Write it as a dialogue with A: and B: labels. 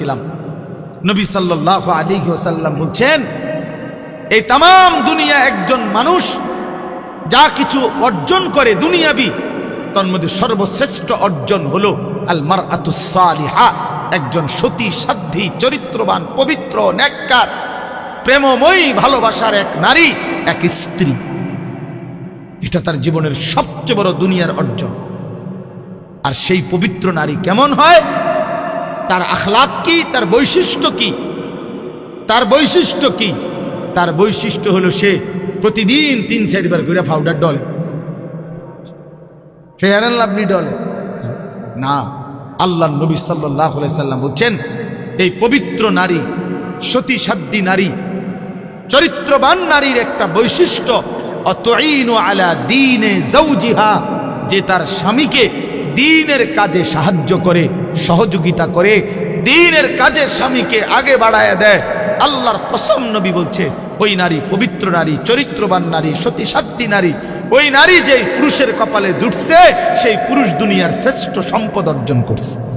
A: বলছিলাম। নবী সাল্লাহ আলী ওসাল্লাম বলছেন, এই তাম দুনিয়া একজন মানুষ যা কিছু অর্জন করে দুনিয়াবি, তার মধ্যে সর্বশ্রেষ্ঠ অর্জন হল আল মার আতুসালিহা একজন সতী, সাধ্যী, চরিত্রবান, পবিত্র, ন্যাক্কার, প্রেমময়ী, ভালোবাসার এক নারী, এক স্ত্রী। এটা তার জীবনের সবচেয়ে বড় দুনিয়ার অর্জন। আর সেই পবিত্র নারী কেমন হয়? তার আখলাক কি? তার বৈশিষ্ট্য কি? তার বৈশিষ্ট্য কি? তার বৈশিষ্ট্য হলো সে প্রতিদিন তিন চারবার করে powder Dole. Fair and lovely ডলে। না, আল্লাহ নবী সাল্লাহ সাল্লাম বলছেন, এই পবিত্র নারী সতী সাধ্যী নারী, চরিত্রবান নারীর একটা বৈশিষ্ট্য, অতঈনু আলা দিনে যে তার স্বামীকে দিনের কাজে সাহায্য করে, সহযোগিতা করে, দিনের কাজে স্বামীকে আগে বাড়ায় দেয়। আল্লাহর কসম নবী বলছে, ওই নারী পবিত্র নারী, চরিত্রবান নারী সতী সাধ্যী নারী, ওই নারী যে পুরুষের কপালে জুটছে, সেই পুরুষ দুনিয়ার শ্রেষ্ঠ সম্পদ অর্জন করছে।